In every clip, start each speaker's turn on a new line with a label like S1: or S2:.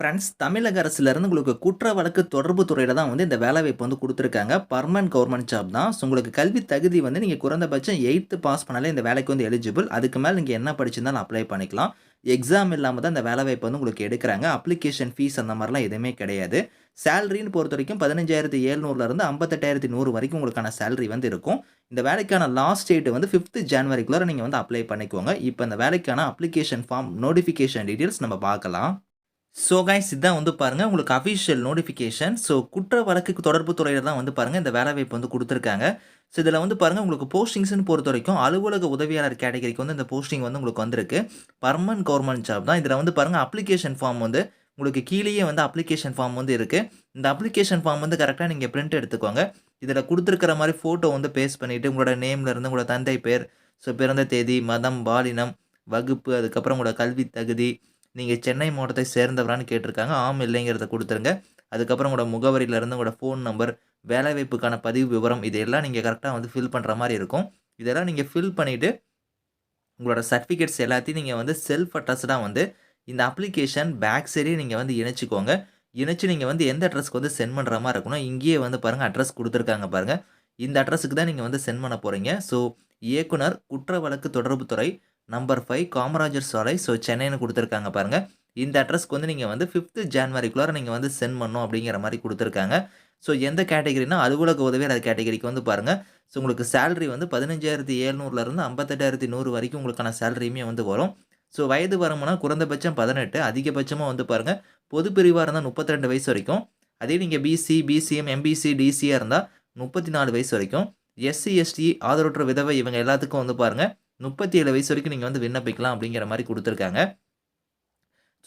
S1: Friends தமிழக அரசுலேருந்து உங்களுக்கு குற்ற வழக்கு தொடர்பு துறையில் தான் வந்து இந்த வேலைவாய்ப்பு வந்து கொடுத்துருக்காங்க. பர்மனன்ட் கவர்மெண்ட் ஜாப் தான். ஸோ உங்களுக்கு கல்வி தகுதி வந்து நீங்கள் குறைந்தபட்சம் எயித்து பாஸ் பண்ணாலே இந்த வேலைக்கு வந்து எலிஜிபிள் அதுக்கு மேலே நீங்கள் என்ன படிச்சிருந்தாலும் அப்ளை பண்ணிக்கலாம். எக்ஸாம் இல்லாமல் தான் இந்த வேலைவாய்ப்பு வந்து உங்களுக்கு எடுக்கிறாங்க. அப்ளிகேஷன் ஃபீஸ் அந்த மாதிரிலாம் எதுவுமே கிடையாது. சேலரின்னு பொறுத்த வரைக்கும் பதினஞ்சாயிரத்தி எழுநூறுலேருந்து ஐம்பத்தெட்டாயிரத்தி நூறு வரைக்கும் உங்களுக்கான சேலரி வந்து இருக்கும். இந்த வேலைக்கான லாஸ்ட் டேட் வந்து ஃபிஃப்த்து ஜான்வரிக்குள்ளே நீங்கள் வந்து அப்ளை பண்ணிக்கோங்க. இப்போ இந்த வேலைக்கான அப்ளிகேஷன் ஃபார்ம் நோட்டிஃபிகேஷன் டீட்டெயில்ஸ் நம்ம பார்க்கலாம். ஸோ கைஸ் இதான் வந்து பாருங்கள் உங்களுக்கு அஃபிஷியல் நோட்டிஃபிகேஷன் ஸோ குற்ற வழக்கு தொடர்பு துறையில் தான் வந்து பாருங்கள் இந்த வேலைவாய்ப்பு வந்து கொடுத்துருக்காங்க. ஸோ இதில் வந்து பாருங்கள் உங்களுக்கு போஸ்டிங்ஸ்னு பொறுத்த வரைக்கும் அலுவலக உதவியாளர் கேட்டகரிக்கு வந்து இந்த போஸ்டிங் வந்து உங்களுக்கு வந்திருக்கு. பர்மனன்ட் கவர்மெண்ட் ஜாப் தான். இதில் வந்து பாருங்கள் அப்ளிகேஷன் ஃபார்ம் வந்து உங்களுக்கு கீழேயே வந்து அப்ளிகேஷன் ஃபார்ம் வந்து இருக்குது இந்த அப்ளிகேஷன் ஃபார்ம் வந்து கரெக்டாக நீங்கள் பிரிண்ட் எடுத்துக்கோங்க. இதில் கொடுத்துருக்கிற மாதிரி ஃபோட்டோ வந்து பேஸ்ட் பண்ணிவிட்டு உங்களோட நேம்ல இருந்து உங்களோட தந்தை பேர் ஸோ பிறந்த தேதி மதம் பாலினம் வகுப்பு அதுக்கப்புறம் உங்களோட கல்வி தகுதி நீங்கள் சென்னை மாவட்டத்தை சேர்ந்தவரான்னு கேட்டிருக்காங்க. ஆம் இல்லைங்கிறத கொடுத்துருங்க. அதுக்கப்புறம் உங்களோட முகவரியிலேருந்து உங்களோட ஃபோன் நம்பர் வேலைவாய்ப்புக்கான பதிவு விவரம் இதெல்லாம் நீங்கள் கரெக்டாக வந்து ஃபில் பண்ணுற மாதிரி இருக்கும். இதெல்லாம் நீங்கள் ஃபில் பண்ணிவிட்டு உங்களோட சர்டிஃபிகேட்ஸ் எல்லாத்தையும் நீங்கள் வந்து செல்ஃப் அட்ரஸ்டாக வந்து இந்த அப்ளிகேஷன் பேக் சைடே நீங்கள் வந்து இணைச்சிக்கோங்க. இணைச்சி நீங்கள் வந்து எந்த அட்ரஸ்க்கு வந்து சென்ட் பண்ணுற மாதிரி இருக்கணும் இங்கேயே வந்து பாருங்கள் அட்ரஸ் கொடுத்துருக்காங்க பாருங்கள் இந்த அட்ரஸுக்கு தான் நீங்கள் வந்து சென்ட் பண்ண போகிறீங்க ஸோ இயக்குனர் குற்ற வழக்கு தொடர்புத்துறை நம்பர் ஃபைவ் காமராஜர் சாலை. ஸோ சென்னைன்னு கொடுத்துருக்காங்க பாருங்கள் இந்த அட்ரஸ்க்கு வந்து நீங்கள் வந்து ஃபிஃப்த்து ஜான்வரிக்குள்ளார நீங்கள் வந்து சென்ட் பண்ணணும் அப்படிங்கிற மாதிரி கொடுத்துருக்காங்க. ஸோ எந்த கேட்டகரினா அலுவலக உதவியாளர் கேட்டகரிக்கு வந்து பாருங்கள் ஸோ உங்களுக்கு சேலரி வந்து பதினஞ்சாயிரத்தி ஏழ்நூறுலேருந்து ஐம்பத்தெட்டாயிரத்தி நூறு வரைக்கும் உங்களுக்கான சேலரியுமே வந்து வரும். ஸோ வயது வரமுன்னா குறைந்தபட்சம் பதினெட்டு அதிகபட்சமாக வந்து பாருங்கள் பொது பிரிவாக இருந்தால் முப்பத்தி ரெண்டு வயசு வரைக்கும். அதே நீங்கள் பிசி பிசிஎம் எம்பிசி டிசியாக இருந்தால் முப்பத்தி நாலு வயசு வரைக்கும். எஸ்சி எஸ்டி ஆதரவற்ற விதவை இவங்க எல்லாத்துக்கும் வந்து பாருங்கள் முப்பத்தி ஏழு வயசு வரைக்கும் நீங்கள் வந்து விண்ணப்பிக்கலாம் அப்படிங்கிற மாதிரி கொடுத்துருக்காங்க.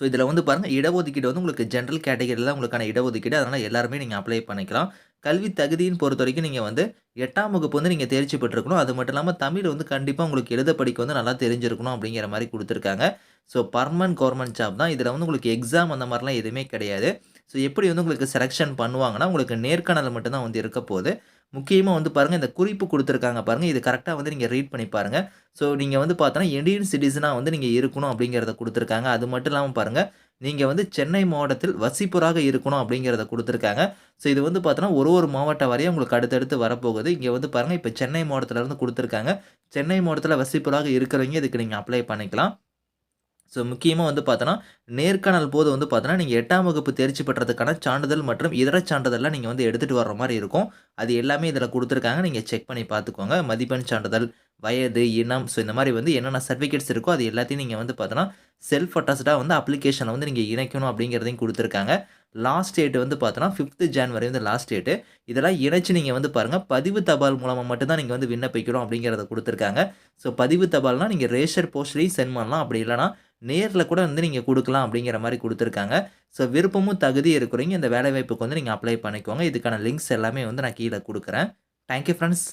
S1: ஸோ இதில் வந்து பாருங்கள் இடஒதுக்கீடு வந்து உங்களுக்கு ஜென்ரல் கேட்டகரியில் உங்களுக்கான இடஒதுக்கீடு. அதனால் எல்லாருமே நீங்கள் அப்ளை பண்ணிக்கலாம். கல்வி தகுதியின் பொறுத்த வரைக்கும் நீங்கள் வந்து எட்டாம் வகுப்பு வந்து நீங்கள் தேர்ச்சி பெற்றிருக்கணும். அது மட்டும் இல்லாமல் தமிழ் வந்து கண்டிப்பாக உங்களுக்கு எழுத படிக்க வந்து நல்லா தெரிஞ்சிருக்கணும் அப்படிங்கிற மாதிரி கொடுத்துருக்காங்க. ஸோ பர்மனன்ட் கவர்மெண்ட் ஜாப் தான். இதில் வந்து உங்களுக்கு எக்ஸாம் அந்த மாதிரிலாம் எதுவுமே கிடையாது. ஸோ எப்படி வந்து உங்களுக்கு செலெக்ஷன் பண்ணுவாங்கன்னா உங்களுக்கு நேர்காணல் மட்டும்தான் வந்து இருக்க போகுது. முக்கியமாக வந்து பாருங்கள் இந்த குறிப்பு கொடுத்துருக்காங்க பாருங்கள் இது கரெக்டாக வந்து நீங்கள் ரீட் பண்ணி பாருங்கள் ஸோ நீங்கள் வந்து பார்த்தோன்னா இண்டியன் சிட்டிசனாக வந்து நீங்கள் இருக்கணும் அப்படிங்கிறத கொடுத்துருக்காங்க. அது மட்டும் இல்லாமல் பாருங்கள் நீங்கள் வந்து சென்னை மாவட்டத்தில் வசிப்பராக இருக்கணும் அப்படிங்கிறத கொடுத்துருக்காங்க. ஸோ இது வந்து பார்த்தோன்னா ஒரு ஒரு மாவட்ட வரையும் உங்களுக்கு அடுத்தடுத்து வரப்போகுது. இங்கே வந்து பாருங்கள் இப்போ சென்னை மாவட்டத்திலேருந்து கொடுத்துருக்காங்க. சென்னை மாவட்டத்தில் வசிப்பராக இருக்கிறவங்க இதுக்கு நீங்கள் அப்ளை பண்ணிக்கலாம். ஸோ முக்கியமாக வந்து பார்த்தோன்னா நேர்காணல் போது வந்து பார்த்தோன்னா நீங்கள் எட்டாம் வகுப்பு தேர்ச்சி பெற்றதுக்கான சான்றிதழ் மற்றும் இதர சான்றிதழ்லாம் நீங்கள் வந்து எடுத்துகிட்டு வர்ற மாதிரி இருக்கும். அது எல்லாமே இதில் கொடுத்துருக்காங்க. நீங்கள் செக் பண்ணி பார்த்துக்கோங்க மதிப்பெண் சான்றிதழ் வயது இனம் ஸோ இந்த மாதிரி வந்து என்னென்ன சர்டிஃபிகேட்ஸ் இருக்கோ அது எல்லாத்தையும் நீங்கள் வந்து பார்த்தோன்னா செல்ஃப் அட்டாஸ்டாக வந்து அப்ளிகேஷனை வந்து நீங்கள் இணைக்கணும் அப்படிங்கிறதையும் கொடுத்துருக்காங்க. லாஸ்ட் டேட் வந்து பார்த்தோன்னா ஃபிஃப்த்து ஜான்வரி வந்து லாஸ்ட் டேட்டு இதெல்லாம் இணைச்சு நீங்கள் வந்து பாருங்கள் பதிவு தபால் மூலமாக மட்டும்தான் நீங்கள் வந்து விண்ணப்பிக்கணும் அப்படிங்கிறத கொடுத்துருக்காங்க. ஸோ பதிவு தபால்னால் நீங்கள் ரேஷர் போஸ்ட்லேயும் சென்ட் பண்ணலாம். அப்படி இல்லைனா நேரில் கூட வந்து நீங்கள் கொடுக்கலாம் அப்படிங்கிற மாதிரி கொடுத்துருக்காங்க. ஸோ விருப்பமும் தகுதி இருக்கிறீங்க இந்த வேலைவாய்ப்புக்கு வந்து நீங்கள் அப்ளை பண்ணிக்கோங்க. இதுக்கான லிங்க்ஸ் எல்லாமே வந்து நான் கீழே கொடுக்குறேன். Thank you friends